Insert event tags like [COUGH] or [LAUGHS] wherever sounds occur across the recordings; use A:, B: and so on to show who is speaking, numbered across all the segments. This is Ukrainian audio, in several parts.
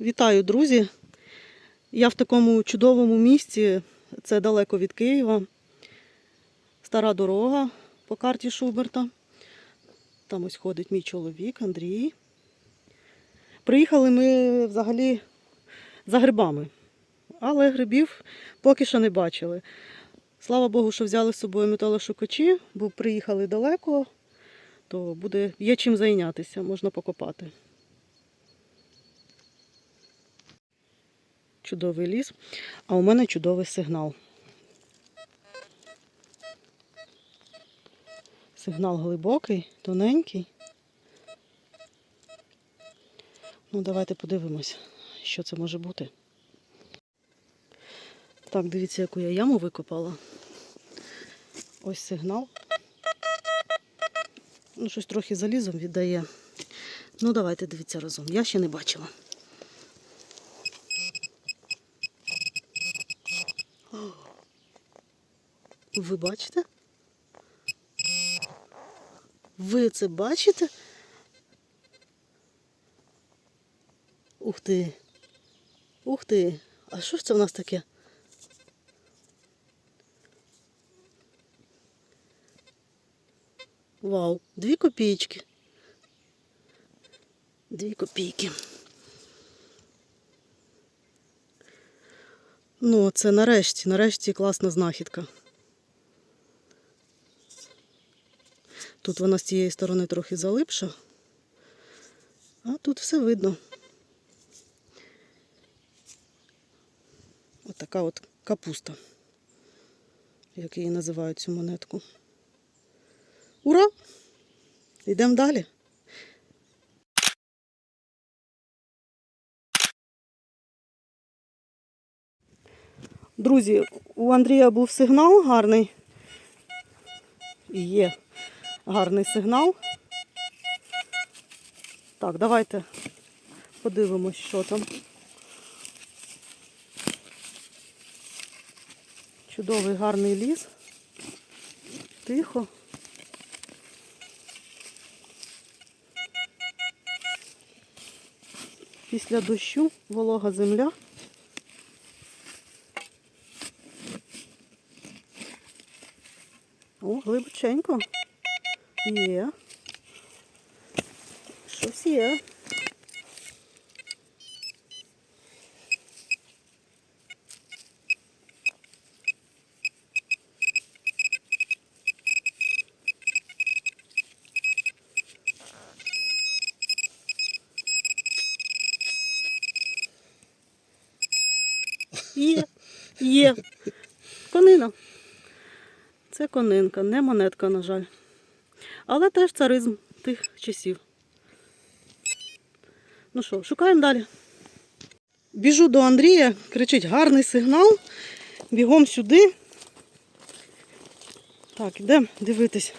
A: Вітаю, друзі! Я в такому чудовому місці. Це далеко від Києва. Стара дорога по карті Шуберта. Там ось ходить мій чоловік Андрій. Приїхали ми взагалі за грибами, але грибів поки що не бачили. Слава Богу, що взяли з собою металошукачі, бо приїхали далеко, то буде є чим зайнятися, можна покопати. Чудовий ліс, а у мене чудовий сигнал. Сигнал глибокий, тоненький. Ну, давайте подивимось, що це може бути. Так, дивіться, яку я яму викопала. Ось сигнал. Ну, щось трохи залізом віддає. Ну, давайте дивіться разом. Я ще не бачила. Ви бачите? Ви це бачите? Ух ти. Ух ти. А що ж це в нас таке? Вау, дві копійки. Дві копійки. Ну, це нарешті, нарешті класна знахідка. Тут вона з цієї сторони трохи залипша, а тут все видно. Ось така от капуста, як її називають цю монетку. Ура! Йдемо далі. Друзі, у Андрія був сигнал гарний. Є гарний сигнал. Так, давайте подивимось, що там. Чудовий гарний ліс. Тихо. Після дощу волога земля. О, глибоченько. Є. Щось є. Є, є. Конина. Це конинка, не монетка, на жаль. Але теж царизм тих часів. Ну що, шукаємо далі. Біжу до Андрія, кричить гарний сигнал. Бігом сюди. Так, йдемо дивитись.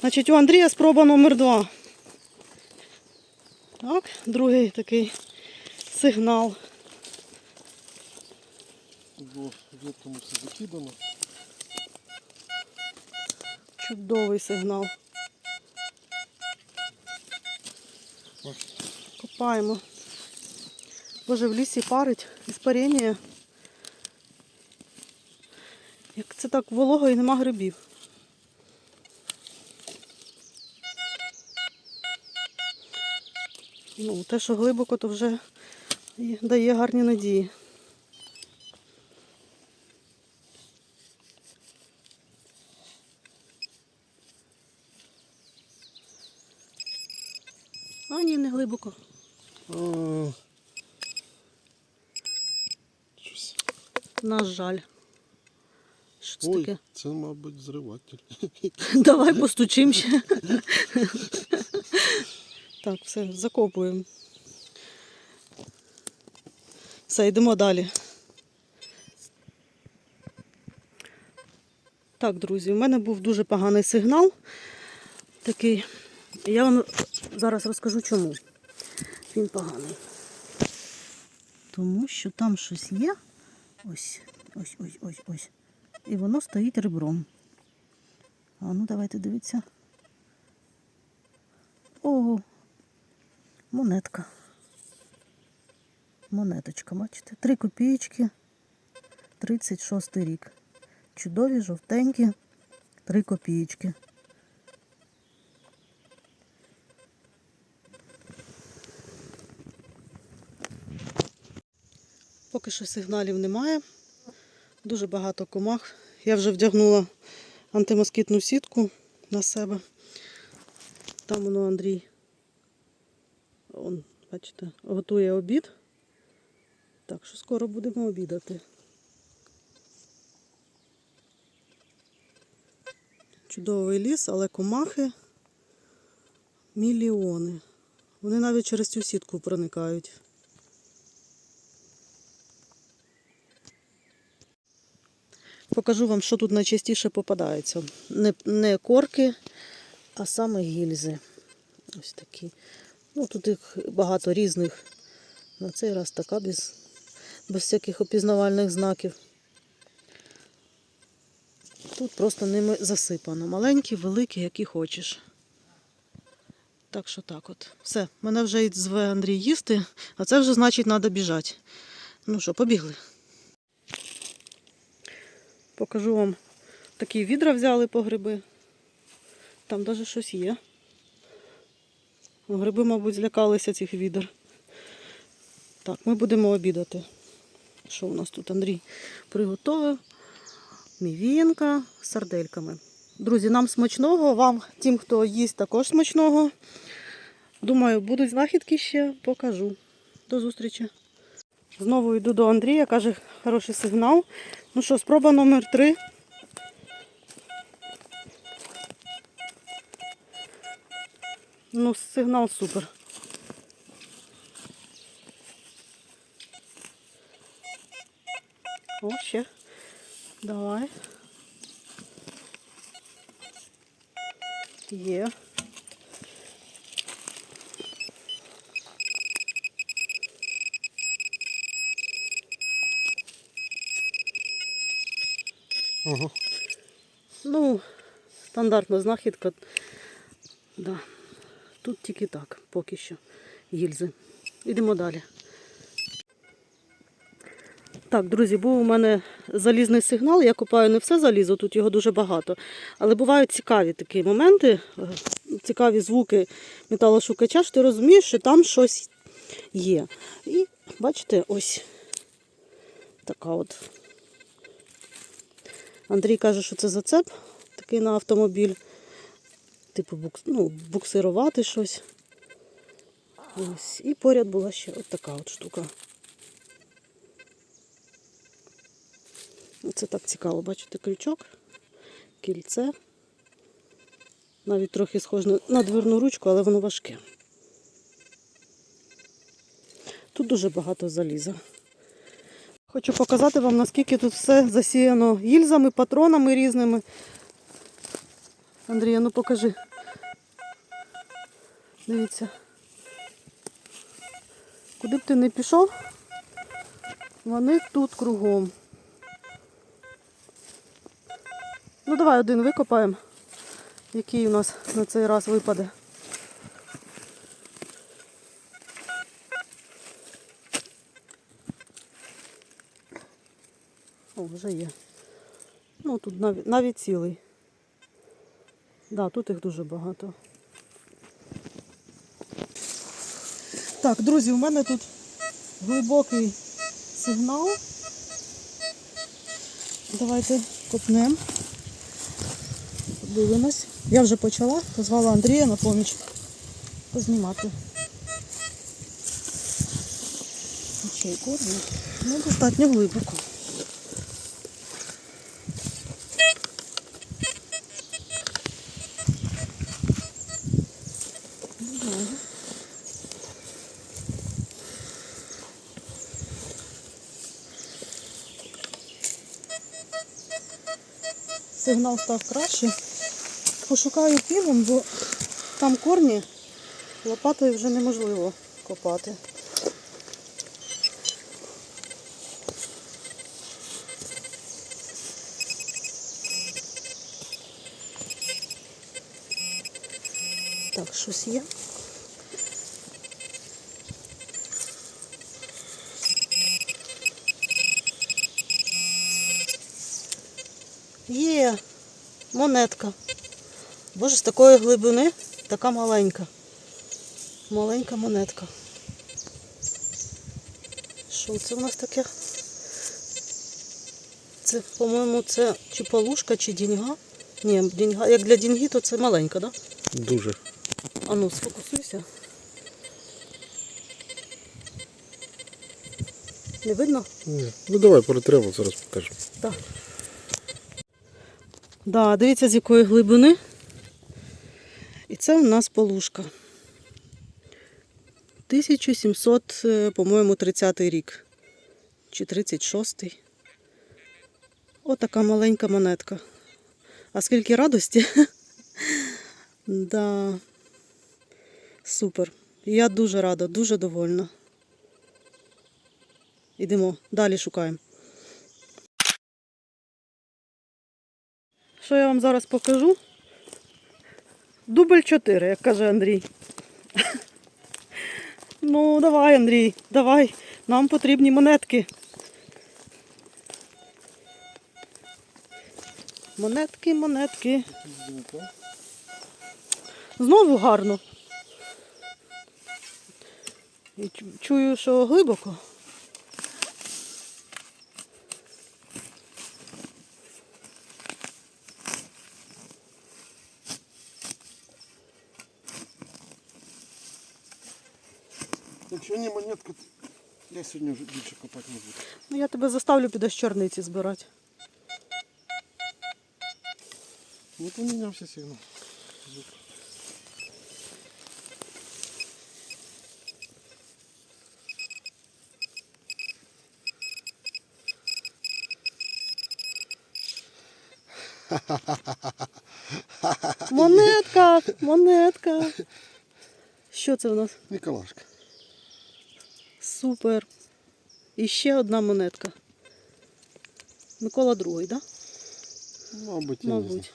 A: Значить, у Андрія спроба номер два. Так, другий такий сигнал. Чудовий сигнал. Копаємо. Боже, в лісі парить іспарення. Як це так волого і нема грибів. Ну, те, що глибоко, то вже дає гарні надії. А ні, не глибоко.
B: А, Щось.
A: На жаль. Що це
B: Ой,
A: таке?
B: це, мабуть, зриватель. [LAUGHS]
A: Давай постучим ще. Так, все, закопуємо. Все, йдемо далі. Так, друзі, у мене був дуже поганий сигнал. Такий. Я вам зараз розкажу чому. Він поганий. Тому що там щось є. Ось, ось, ось, ось, ось. І воно стоїть ребром. А ну давайте дивіться. О, монетка. монеточка, бачите? Три копійки, 36 рік. Чудові, жовтенькі, три копійки. Поки що сигналів немає. Дуже багато комах. Я вже вдягнула антимоскітну сітку на себе. Там воно Андрій. Он, бачите, готує обід. Так що скоро будемо обідати. Чудовий ліс, але комахи мільйони. Вони навіть через цю сітку проникають. Покажу вам, що тут найчастіше попадається. Не, не корки, а саме гільзи. Ось такі. Ну, тут їх багато різних. На цей раз така без, без всяких опізнавальних знаків. Тут просто ними засипано. Маленькі, великі, які хочеш. Так що так от. Все, мене вже зве Андрій їсти, а це вже значить треба біжати. Ну що, побігли. Покажу вам такі відра взяли по гриби. Там навіть щось є. Гриби, мабуть, злякалися цих відер. Так, ми будемо обідати. Що у нас тут Андрій приготовив? Мівінка з сардельками. Друзі, нам смачного, вам, тим, хто їсть, також смачного. Думаю, будуть знахідки ще, покажу. До зустрічі. Знову йду до Андрія, каже, хороший сигнал. Ну що, спроба номер три. Ну, сигнал супер. О, ще. Давай. Є.
B: Ага.
A: Ну, стандартна знахідка. Да. Тут тільки так, поки що. Гільзи. Йдемо далі. Так, друзі, був у мене залізний сигнал. Я копаю не все залізо, тут його дуже багато. Але бувають цікаві такі моменти, е, цікаві звуки металошукача, що ти розумієш, що там щось є. І бачите, ось така от Андрій каже, що це зацеп такий на автомобіль. Типу букс, ну, буксирувати щось. Ось. І поряд була ще от така от штука. Це так цікаво, бачите, крючок, кільце. Навіть трохи схоже на- дверну ручку, але воно важке. Тут дуже багато заліза. Хочу показати вам, наскільки тут все засіяно гільзами, патронами різними. Андрія, ну покажи. Дивіться. Куди б ти не пішов, вони тут кругом. Ну давай один викопаємо, який у нас на цей раз випаде. О, вже є. Ну тут навіть, навіть цілий. Да, тут їх дуже багато. Так, друзі, у мене тут глибокий сигнал. Давайте копнемо. Подивимось. Я вже почала, позвала Андрія на поміч познімати. Ячейку. Ну, достатньо глибоко. Не знаю. Сигнал став краще. Пошукаю пілом, бо там корні лопатою вже неможливо копати. Так, щось є. Є монетка. Боже, з такої глибини така маленька. Маленька монетка. Що це у нас таке? Це, по-моєму, це чи полушка, чи діньга. Ні, діньга. Як для діньги, то це маленька, так? Да?
B: Дуже.
A: А ну, сфокусуйся. Не видно?
B: Ні. Ну давай перетремо, зараз покажемо.
A: Так. Да, дивіться, з якої глибини. І це у нас полушка. 1700, е, по-моєму, 30 рік. Чи 36-й. Отака маленька монетка. А скільки радості? [LAUGHS] да. Супер. Я дуже рада, дуже довольна. Ідемо, далі шукаємо. Що я вам зараз покажу? Дубль 4, як каже Андрій. [LAUGHS] Ну, давай, Андрій, давай. Нам потрібні монетки. Монетки, монетки. Знову гарно. Чую, що глибоко.
B: Якщо не монетка, то я сьогодні вже більше копати не буду.
A: Ну, я тебе заставлю підеш чорниці збирати.
B: Ну помінявся сигнал.
A: Монетка! Монетка! Що це у нас?
B: Ніколашка.
A: Супер. І ще одна монетка. Микола другий, так?
B: Мабуть, я
A: Да?
B: не знаю.
A: Мабуть.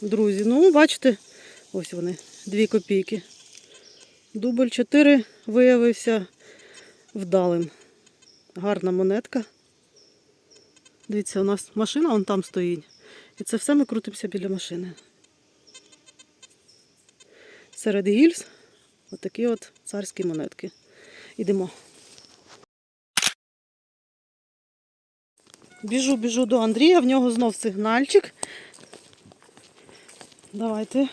A: Друзі, ну бачите, ось вони, дві копійки. Дубль 4 виявився вдалим. Гарна монетка. Дивіться, у нас машина вон там стоїть. І це все ми крутимося біля машини. Серед гільз отакі от царські монетки. Ідемо. Біжу, біжу до Андрія, в нього знов сигнальчик. Давайте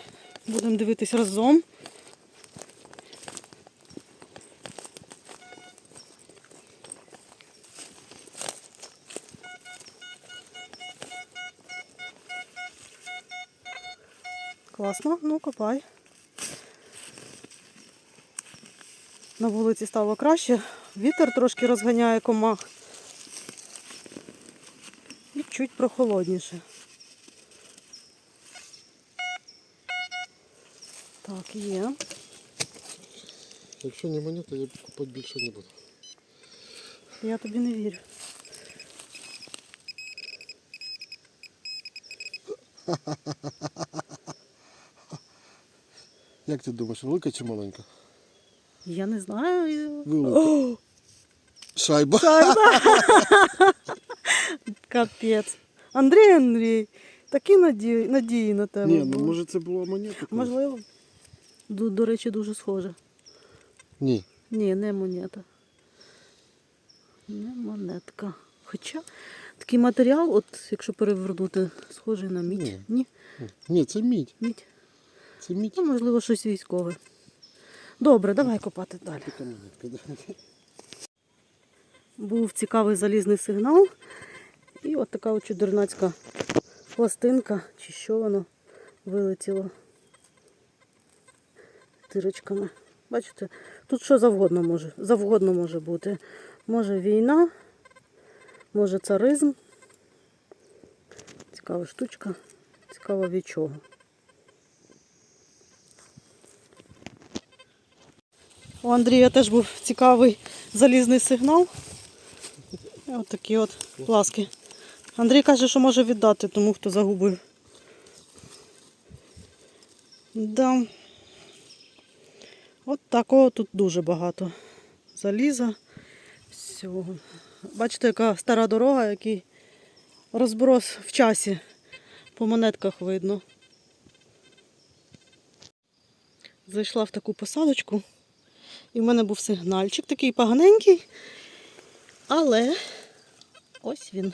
A: будемо дивитись разом. Класно, ну копай. На вулиці стало краще. Вітер трошки розганяє комах. І чуть прохолодніше. Так, є.
B: Якщо не монета, я копати більше не буду.
A: Я тобі не вірю.
B: Як ти думаєш, велика чи маленька?
A: Я не знаю.
B: Велика. [GASPS] Шайба. [LAUGHS]
A: Капець. Андрій, Андрій, такі надії, надії на тебе.
B: Ні, ну
A: були.
B: може це була монета?
A: Можливо. До, до речі, дуже схоже.
B: Ні.
A: Ні, не монета. Не монетка. Хоча такий матеріал, от якщо перевернути, схожий на мідь.
B: Ні.
A: Ні,
B: Ні, це мідь.
A: мідь.
B: Це мідь.
A: Ну, можливо, щось військове. Добре, давай копати далі. Був цікавий залізний сигнал. І от така от чудернацька пластинка, чи що воно вилетіло тирочками. Бачите, тут що завгодно може, завгодно може бути. Може війна, може царизм. Цікава штучка. Цікаво від чого. У Андрія теж був цікавий залізний сигнал. От такі от пласки. Андрій каже, що може віддати тому, хто загубив. Да. От такого тут дуже багато. Заліза. Всього. Бачите, яка стара дорога, який Розброс в часі. По монетках видно. Зайшла в таку посадочку. І в мене був сигнальчик такий поганенький. Але ось він,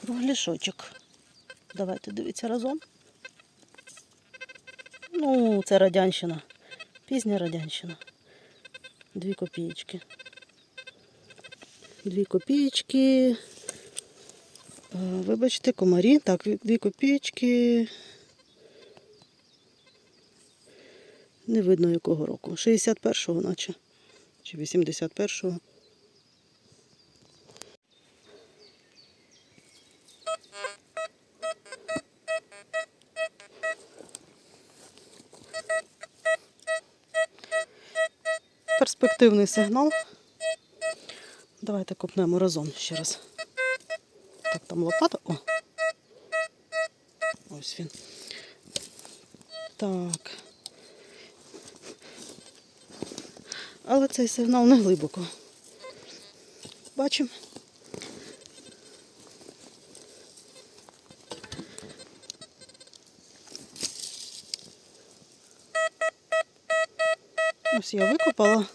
A: кругляшочок. Давайте дивіться разом. Ну, це радянщина. Пізня радянщина. Дві копієчки. Дві копієчки. Е, Вибачте, комарі. Так, дві копієчки. Не видно якого року. 61-го, наче. Чи 81-го. Перспективний сигнал. Давайте копнемо разом ще раз. Так, там лопата. О. Ось він. Так. Але цей сигнал не глибоко. Бачимо. Ось я викопала.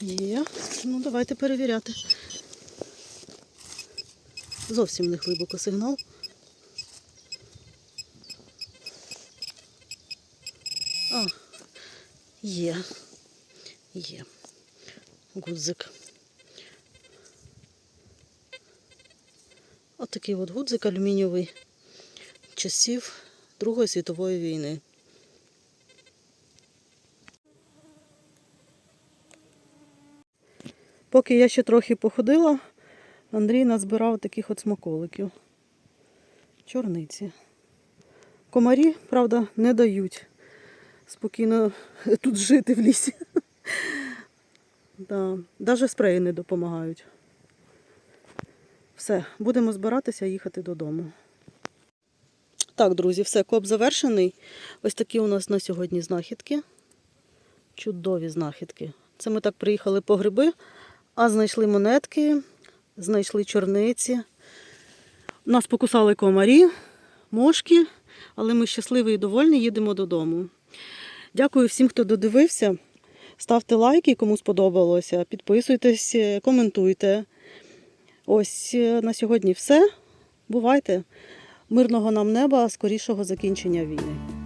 A: Є. Ну, давайте перевіряти. Зовсім не глибоко сигнал. А, є. Є. Гудзик. Отакий от гудзик алюмінієвий часів Другої світової війни. Поки я ще трохи походила, Андрій назбирав таких от смаколиків. Чорниці. Комарі, правда, не дають спокійно тут жити в лісі. Да. Навіть спреї не допомагають. Все, будемо збиратися їхати додому. Так, друзі, все, коп завершений. Ось такі у нас на сьогодні знахідки. Чудові знахідки. Це ми так приїхали по гриби, а знайшли монетки, знайшли чорниці. Нас покусали комарі, мошки, але ми щасливі і довольні, їдемо додому. Дякую всім, хто додивився. Ставте лайки, кому сподобалося. Підписуйтесь, коментуйте. Ось е, на сьогодні все. Бувайте. Мирного нам неба, скорішого закінчення війни.